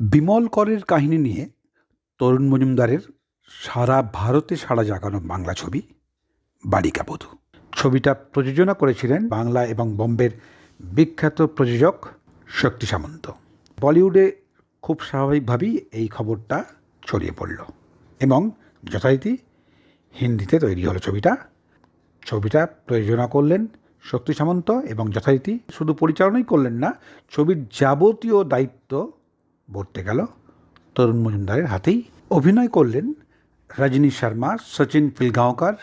বিমল করের কাহিনী নিয়ে তরুণ মজুমদারের সারা ভারতে সাড়া জাগানো বাংলা ছবি, বালিকা বধূ। ছবিটা প্রযোজনা করেছিলেন বাংলা এবং বম্বের বিখ্যাত প্রযোজক শক্তি সামন্ত। বলিউডে খুব স্বাভাবিকভাবেই এই খবরটা ছড়িয়ে পড়ল এবং যথারীতি হিন্দিতে তৈরি হলো ছবিটা। ছবিটা প্রযোজনা করলেন শক্তি সামন্ত এবং যথারীতি শুধু পরিচালনাই করলেন না, ছবির যাবতীয় দায়িত্ব বর্তে গেল। তরুণ মজুমদারের হাতেই অভিনয় করলেন রজনী শর্মা, সচিন পিলগাঁওকর,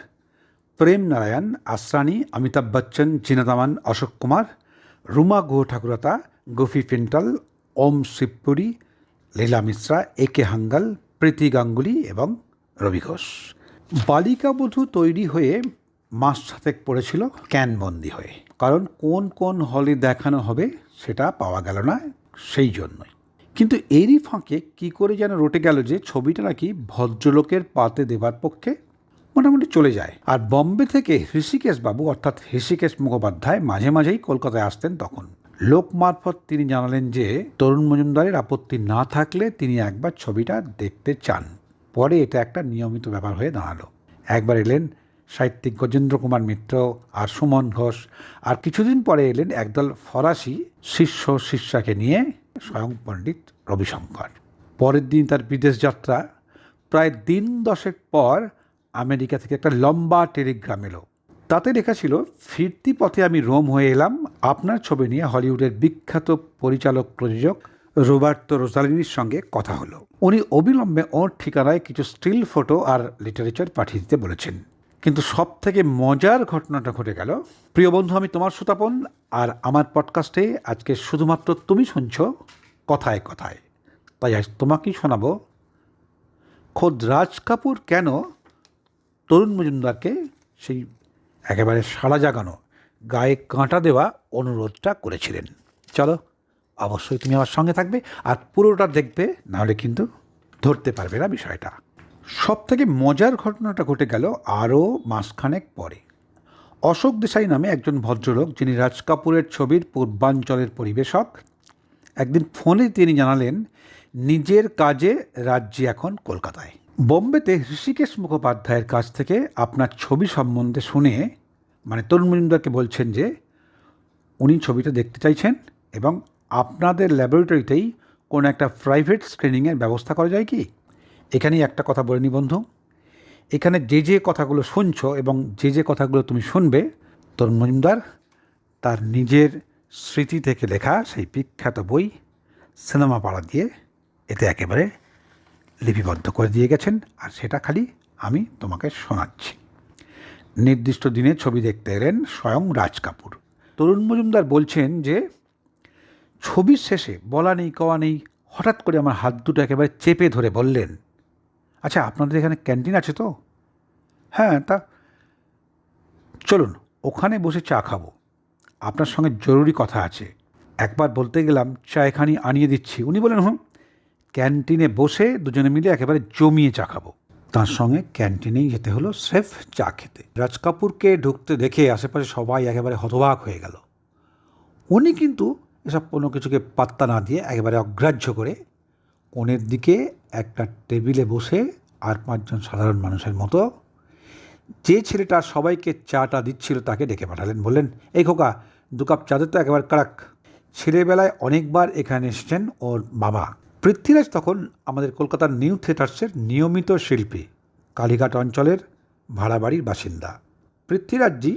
প্রেম নারায়ণ আসরানি অমিতাভ বচ্চন চিনাদামান অশোক কুমার, রুমা গুহ ঠাকুরতা গুফি পিন্টল, ওম শিবপুরী, লীলা মিশ্রা, এ কে হাঙ্গাল, প্রীতি গাঙ্গুলি এবং রবি ঘোষ। বালিকা বধূ তৈরি হয়ে মাস সাতেক পড়েছিল ক্যানবন্দি হয়ে। কারণ কোন কোন হলে দেখানো হবে সেটা পাওয়া গেল না, সেই জন্যই। কিন্তু এরই ফাঁকে কি করে যেন রটে গেল যে ছবিটা নাকি ভদ্রলোকের পাতে দেবার পক্ষে মোটামুটি চলে যায়। আর বম্বে থেকে ঋষিকেশ বাবু, অর্থাৎ ঋষিকেশ মুখোপাধ্যায়, মাঝে মাঝেই কলকাতায় আসতেন তখন। লোক মারফত তিনি জানালেন যে, তরুণ মজুমদারের আপত্তি না থাকলে তিনি একবার ছবিটা দেখতে চান। পরে এটা একটা নিয়মিত ব্যাপার হয়ে দাঁড়াল। একবার এলেন সাহিত্যিক গজেন্দ্র কুমার মিত্র আর সুমন ঘোষ, আর কিছুদিন পরে এলেন একদল ফরাসি শিষ্য শিষ্যাকে নিয়ে স্বয়ং পণ্ডিত রবিশঙ্কর। পরের দিন তার বিদেশ যাত্রা। প্রায় দিন দশেক পর আমেরিকা থেকে একটা লম্বা টেলিগ্রাম এলো। তাতে লেখা ছিল, ফিরতি পথে আমি রোম হয়ে এলাম। আপনার ছবি নিয়ে হলিউডের বিখ্যাত পরিচালক প্রযোজক রোবার্তো রোজালিনির সঙ্গে কথা হলো। উনি অবিলম্বে ওর ঠিকানায় কিছু স্টিল ফটো আর লিটারেচার পাঠিয়ে দিতে বলেছেন। কিন্তু সব থেকে মজার ঘটনাটা ঘটে গেল। প্রিয় বন্ধু, আমি তোমার সুতাপন আর আমার পডকাস্টে আজকে শুধুমাত্র তুমি শুনছ কথায় কথায়। তাই আজ তোমাকেই শোনাবো, খোদ রাজ কাপুর কেন তরুণ মজুমদারকে সেই একেবারে সাড়া জাগানো, গায়ে কাঁটা দেওয়া অনুরোধটা করেছিলেন। চলো, অবশ্যই তুমি আমার সঙ্গে থাকবে আর পুরোটা দেখবে, নাহলে কিন্তু ধরতে পারবে না বিষয়টা। সব থেকে মজার ঘটনাটা ঘটে গেল আরও মাসখানেক পরে। অশোক দেশাই নামে একজন ভদ্রলোক যিনি রাজ কাপুরের ছবির পূর্বাঞ্চলের পরিবেশক, একদিন ফোনে তিনি জানালেন, নিজের কাজে রাজ্যে এখন কলকাতায়। বোম্বেতে ঋষিকেশ মুখোপাধ্যায়ের কাছ থেকে আপনার ছবি সম্বন্ধে শুনে মানে তরুণ মজুমদারকে বলছেন যে, উনি ছবিটা দেখতে চাইছেন এবং আপনাদের ল্যাবরেটরিতেই কোনো একটা প্রাইভেট স্ক্রিনিংয়ের ব্যবস্থা করা যায় কি? এখানেই একটা কথা বলে নি বন্ধু। এখানে যে যে কথাগুলো শুনছো এবং যে যে কথাগুলো তুমি শুনবে তরুণ মজুমদার, তার নিজের স্মৃতি থেকে লেখা সেই বিখ্যাত বই সিনেমা পাড়া দিয়ে এতে একেবারে লিপিবদ্ধ করে দিয়ে গেছেন আর সেটা খালি আমি তোমাকে শোনাচ্ছি। নির্দিষ্ট দিনে ছবি দেখতে এলেন স্বয়ং রাজ কাপুর। তরুণ মজুমদার বলছেন যে, ছবির শেষে বলা নেই, কওয়া নেই, হঠাৎ করে আমার হাত দুটো একেবারে চেপে ধরে বললেন আচ্ছা আপনাদের এখানে ক্যান্টিন আছে তো? হ্যাঁ তা চলুন, ওখানে বসে চা খাব। আপনার সঙ্গে জরুরি কথা আছে। একবার বলতে গেলাম চা এখানে আনিয়ে দিচ্ছি। উনি বলেন হুম, ক্যান্টিনে বসে দুজনে মিলে একেবারে জমিয়ে চা খাব। তার সঙ্গে ক্যান্টিনেই যেতে হলো স্রেফ চা খেতে। রাজ কাপুরকে ঢুকতে দেখে আশেপাশে সবাই একেবারে হতবাক হয়ে গেল। উনি কিন্তু এসব কোনো কিছুকে পাত্তা না দিয়ে একেবারে অগ্রাহ্য করে কোণের দিকে একটা টেবিলে বসে আর পাঁচজন সাধারণ মানুষের মতো। যে ছেলেটা সবাইকে চাটা দিচ্ছিল তাকে ডেকে পাঠালেন। বললেন, এই খোকা, দু কাপ চাঁদের তো একেবারে, কারাক। ছেলেবেলায় অনেকবার এখানে এসেছেন ওর বাবা। পৃথ্বীরাজ তখন আমাদের কলকাতার নিউ থিয়েটার্সের নিয়মিত শিল্পী, কালীঘাট অঞ্চলের ভাড়া বাড়ির বাসিন্দা। পৃথ্বীরাজজি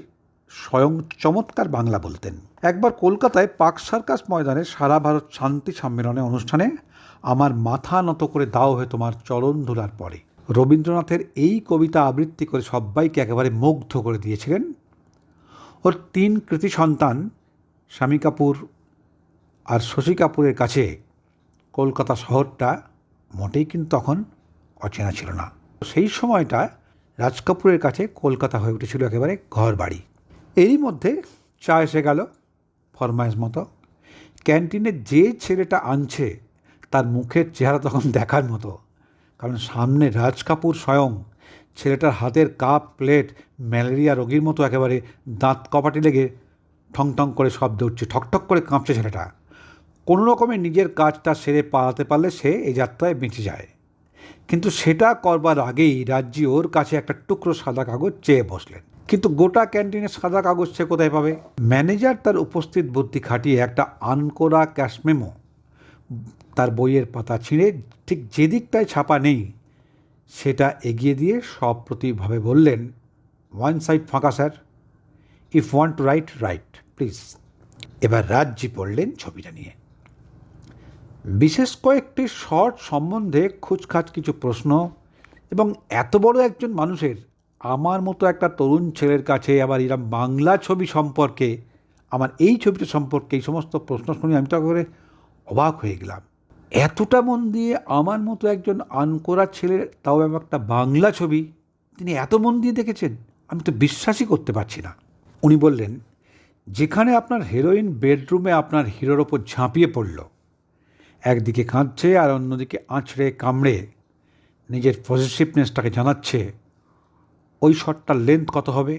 স্বয়ং চমৎকার বাংলা বলতেন। একবার কলকাতায় পাক সার্কাস ময়দানে সারা ভারত শান্তি সম্মেলনে অনুষ্ঠানে আমার মাথা নত করে দাও হয়ে তোমার চরণ ধুলার পরে। রবীন্দ্রনাথের এই কবিতা আবৃত্তি করে সবাইকে একেবারে মুগ্ধ করে দিয়েছিলেন। ওর তিন কৃতি সন্তান, স্বামী কাপুর আর শশী কাপুরের কাছে কলকাতা শহরটা মোটেই কিন্তু তখন অচেনা ছিল না। সেই সময়টা রাজ কাপুরের কাছে কলকাতা হয়ে উঠেছিল একেবারে ঘর বাড়ি এরই মধ্যে চা এসে গেল ফরমাইশ মতো। ক্যান্টিনে যে ছেলেটা আনছে, তার মুখের চেহারা তখন দেখার মতো। কারণ সামনে রাজ কাপুর স্বয়ং, ছেলেটার হাতের কাপ, প্লেট, ম্যালেরিয়া রোগীর মতো একেবারে দাঁত কপাটি লেগে ঠং ঠং করে শব্দ উঠছে ঠকঠক করে কাঁপছে ছেলেটা। কোনো রকমে নিজের কাজটা সেরে পালাতে পারলে সে এই যাত্রায় বেঁচে যায়। কিন্তু সেটা করবার আগেই রাজ্যি ওর কাছে একটা টুকরো সাদা কাগজ চেয়ে বসলেন। কিন্তু গোটা ক্যান্টিনে সাদা কাগজ সে কোথায় পাবে? ম্যানেজার তার উপস্থিত বুদ্ধি খাটিয়ে একটা আনকোরা ক্যাশ মেমো, তার বইয়ের পাতা ছিঁড়ে ঠিক যে দিকটায় ছাপা নেই, সেটা এগিয়ে দিয়ে সপ্রতিভাবে বললেন ওয়ান সাইড ফাঁকা sir if want to right right please এবার রাজ্যি পড়লেন ছবিটা নিয়ে। বিশেষ কয়েকটি শর্ট সম্বন্ধে খুচখাচ কিছু প্রশ্ন এবং এত বড় একজন মানুষের আমার মতো একটা তরুণ ছেলের কাছে আবার এরম বাংলা ছবি সম্পর্কে, আমার এই ছবিটা সম্পর্কে এই সমস্ত প্রশ্ন শুনে আমি তো করে অবাক হয়ে গেলাম। এতটা মন দিয়ে আমার মতো একজন আনকোরা ছেলের তাও একটা বাংলা ছবি তিনি এত মন দিয়ে দেখেছেন, আমি তো বিশ্বাসই করতে পারছি না। উনি বললেন, যেখানে আপনার হিরোইন বেডরুমে আপনার হিরোর ওপর ঝাঁপিয়ে পড়ল, একদিকে কাঁদছে আর অন্যদিকে আঁচড়ে কামড়ে নিজের পজিটিভনেসটাকে জানাচ্ছে ওই শটটার লেন্থ কত হবে?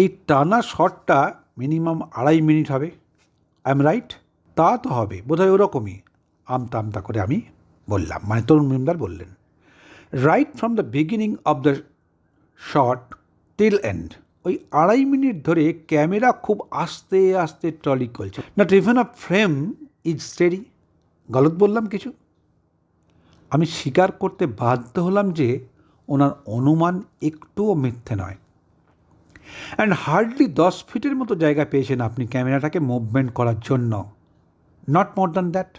এই টানা শটটা মিনিমাম আড়াই মিনিট হবে। আই এম রাইট তা তো হবে, বোধহয় ওরকমই। আমতা আমতা করে আমি বললাম মানে তরুণ মজুমদার বললেন। Right from the beginning of the shot till end ওই আড়াই মিনিট ধরে ক্যামেরা খুব আস্তে আস্তে ট্রলি করছে। Not even a frame is steady গলত বললাম কিছু। আমি স্বীকার করতে বাধ্য হলাম যে ওনার অনুমান একটুও মিথ্যে নয়। অ্যান্ড হার্ডলি দশ ফিটের মতো জায়গা পেয়েছেন আপনি ক্যামেরাটাকে মুভমেন্ট করার জন্য। Not more than that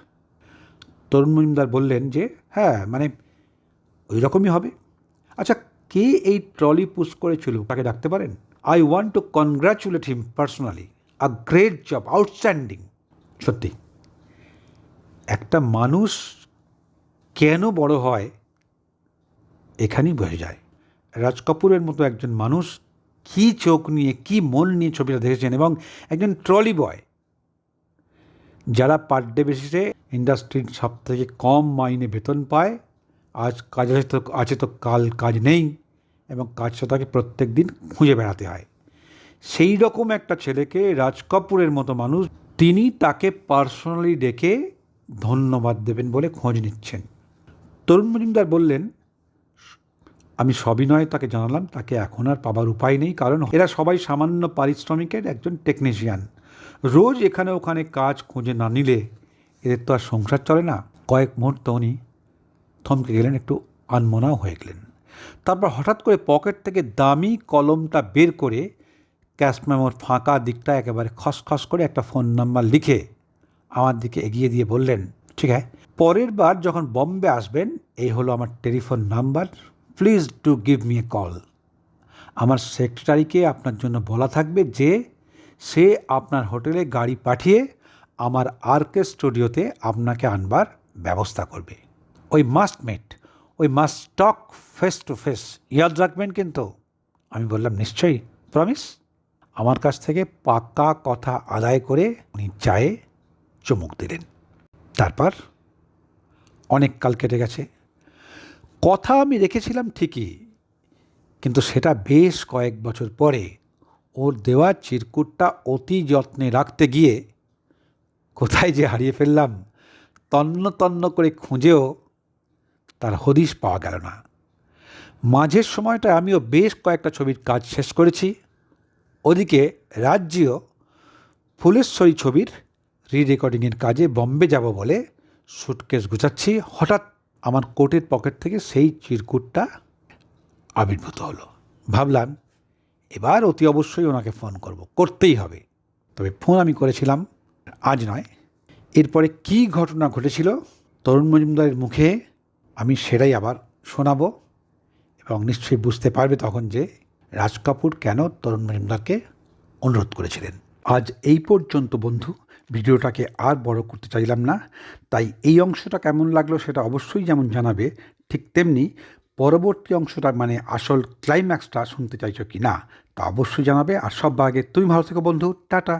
Tarun Majumdar বললেন যে হ্যাঁ মানে ওই রকমই হবে। আচ্ছা কে এই ট্রলি পুশ করেছিল, তাকে ডাকতে পারেন? I want to congratulate him personally a great job outstanding সত্যি। একটা মানুষ কেন বড় হয়? এখানেই বোঝা যায়। রাজ কাপুরের মতো একজন মানুষ কী চোখ নিয়ে, কী মন নিয়ে ছবিটা দেখেছেন এবং একজন ট্রলি বয় যারা পার ডে বেসিসে ইন্ডাস্ট্রির সব থেকে কম মাইনে বেতন পায়, আজ কাজ আছে তো আছে তো কাল কাজ নেই এবং কাজটা তাকে প্রত্যেক দিন খুঁজে বেড়াতে হয়। সেই রকম একটা ছেলেকে রাজ কাপুরের মতো মানুষ তিনি তাকে পার্সোনালি ডেকে ধন্যবাদ দেবেন বলে খোঁজ নিচ্ছেন। তরুণ মজুমদার বললেন আমি সবিনয় তাকে জানালাম, তাকে এখন আর পাবার উপায় নেই, কারণ এরা সবাই সামান্য পারিশ্রমিকের একজন টেকনিশিয়ান রোজ এখানে ওখানে কাজ খুঁজে না নিলে এদের তো আর সংসার চলে না। কয়েক মুহূর্ত উনি থমকে গেলেন, একটু আনমনাও হয়ে গেলেন। তারপর হঠাৎ করে পকেট থেকে দামি কলমটা বের করে ক্যাশ মেমোর ফাঁকা দিকটা একেবারে খসখস করে একটা ফোন নাম্বার লিখে আমার দিকে এগিয়ে দিয়ে বললেন, ঠিক আছে। পরের বার যখন বম্বে আসবেন, এই হলো আমার telephone number. Please to give me a call আমার সেক্রেটারিকে আপনার জন্য বলা থাকবে যে, সে আপনার হোটেলে গাড়ি পাঠিয়ে আমার আরকে স্টুডিওতে আপনাকে আনবার ব্যবস্থা করবে। We must met we must talk face to face ইয়াদ রাখবেন কিন্তু। আমি বললাম, নিশ্চয়ই প্রমিস আমার কাছ থেকে পাক্কা কথা আদায় করে উনি চায়ে চুমুক দিলেন। তারপর অনেক কাল কেটে গেছে। কথা আমি রেখেছিলাম ঠিকই, কিন্তু সেটা বেশ কয়েক বছর পরে ওর দেওয়া চিরকুটটা অতি যত্নে রাখতে গিয়ে কোথায় যে হারিয়ে ফেললাম, তন্ন তন্ন করে খুঁজেও তার হদিশ পাওয়া গেল না। মাঝের সময়টা আমিও বেশ কয়েকটা ছবির কাজ শেষ করেছি। ওদিকে রাজ্যও ফুলেশ্বরী ছবির রি রেকর্ডিংয়ের কাজে বম্বে যাব বলে সুটকেস গুছাচ্ছি। হঠাৎ আমার কোটের পকেট থেকে সেই চিরকুটটা আবির্ভূত হলো। ভাবলাম, এবার অতি অবশ্যই ওনাকে ফোন করব। করতেই হবে। তবে ফোন আমি করেছিলাম, আজ নয়। এরপরে কি ঘটনা ঘটেছিল, তরুণ মজুমদারের মুখে আমি সেটাই আবার শোনাবো এবং নিশ্চয়ই বুঝতে পারবে তখন যে রাজ কাপুর কেন তরুণ মজুমদারকে অনুরোধ করেছিলেন। আজ এই পর্যন্ত, বন্ধু। ভিডিওটাকে আর বড় করতে চাইলাম না। তাই এই অংশটা কেমন লাগল সেটা অবশ্যই যেমন জানাবে, ঠিক তেমনি পরবর্তী অংশটা মানে আসল ক্লাইম্যাক্সটা শুনতে চাইছো কি না তা অবশ্যই জানাবে। আর সব আগে তুমি ভালো থেকো বন্ধু। টাটা।